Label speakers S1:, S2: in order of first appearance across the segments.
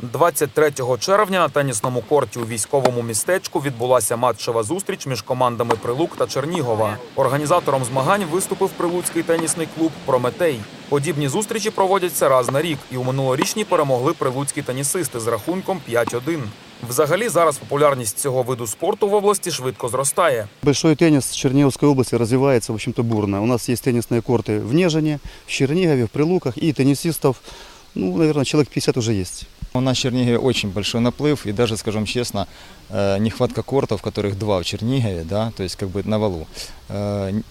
S1: 23 червня на тенісному корті у військовому містечку відбулася матчева зустріч між командами Прилук та Чернігова. Організатором змагань виступив прилуцький тенісний клуб Прометей. Подібні зустрічі проводяться раз на рік, і у минулорічні перемогли прилуцькі тенісисти з рахунком 5-1. Взагалі зараз популярність цього виду спорту в області швидко зростає.
S2: Большой теннис в Черниговской области развивается, в общем-то, бурно. У нас есть теннисные корты в Нежине, в Чернигове, в Прилуках, и теннисистов, ну, наверное, человек 50 уже есть.
S3: У нас в Чернигове очень большой наплыв, и даже, скажем честно, э, нехватка кортов, которых два в Чернигове, да, то есть как бы на валу, э,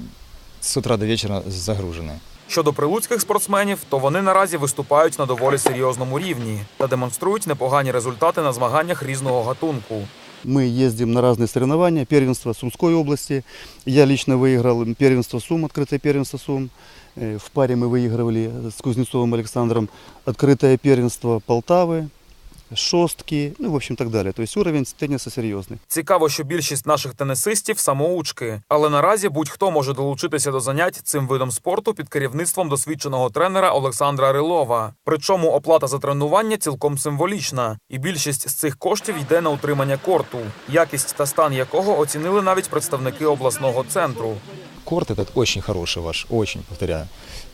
S3: с утра до вечера загружены.
S1: Щодо прилуцьких спортсменів, то вони наразі виступають на доволі серйозному рівні та демонструють непогані результати на змаганнях різного гатунку.
S2: Мы ездим на разные соревнования, первенство Сумской области. Я лично выиграл первенство Сум, открытое первенство Сум. Э, В паре мы выигрывали с Кузнецовым Александром открытое первенство Полтавы, Шостки, ну, в общем, так далее. То есть уровень тенниса серьезный.
S1: Цікаво, що більшість наших тенісистів самоучки, але наразі будь-хто може долучитися до занять цим видом спорту під керівництвом досвідченого тренера Олександра Рилова. Причому оплата за тренування цілком символічна, і більшість з цих коштів йде на утримання корту, якість та стан якого оцінили навіть представники обласного центру.
S3: Корт этот очень хороший ваш, очень, повторяю.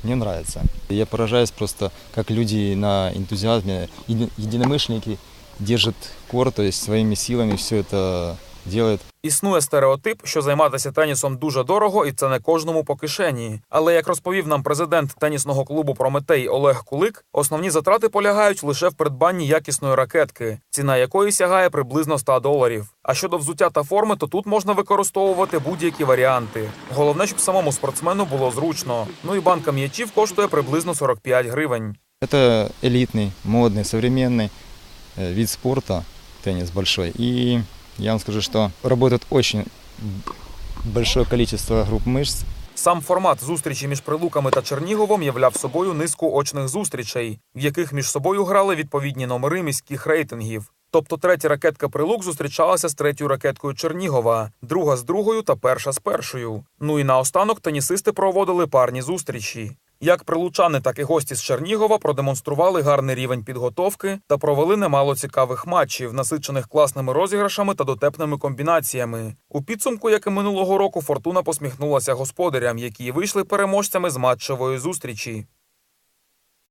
S3: Мне нравится. Я поражаюсь просто, как люди на энтузиазме, еди- единомышленники держат корт, то есть своими силами все это делают.
S1: Існує стереотип, що займатися тенісом дуже дорого, і це не кожному по кишені. Але як розповів нам президент тенісного клубу Прометей Олег Кулик, основні затрати полягають лише в придбанні якісної ракетки, ціна якої сягає приблизно 100 доларів. А щодо взуття та форми, то тут можна використовувати будь-які варіанти. Головне, щоб самому спортсмену було зручно. Ну і банка м'ячів коштує приблизно 45 гривень.
S3: Это элитный, модный, современный э, вид спорта, теннис большой. И я вам скажу, что работает очень большое количество групп мышц,
S1: Сам формат зустрічі між Прилуками та Черніговом являв собою низку очних зустрічей, в яких між собою грали відповідні номери міських рейтингів. Тобто третя ракетка Прилук зустрічалася з третьою ракеткою Чернігова, друга з другою та перша з першою. Ну і наостанок тенісисти проводили парні зустрічі. Як прилучани, так і гості з Чернігова продемонстрували гарний рівень підготовки та провели немало цікавих матчів, насичених класними розіграшами та дотепними комбінаціями. У підсумку, як і минулого року, фортуна посміхнулася господарям, які вийшли переможцями з матчевої зустрічі.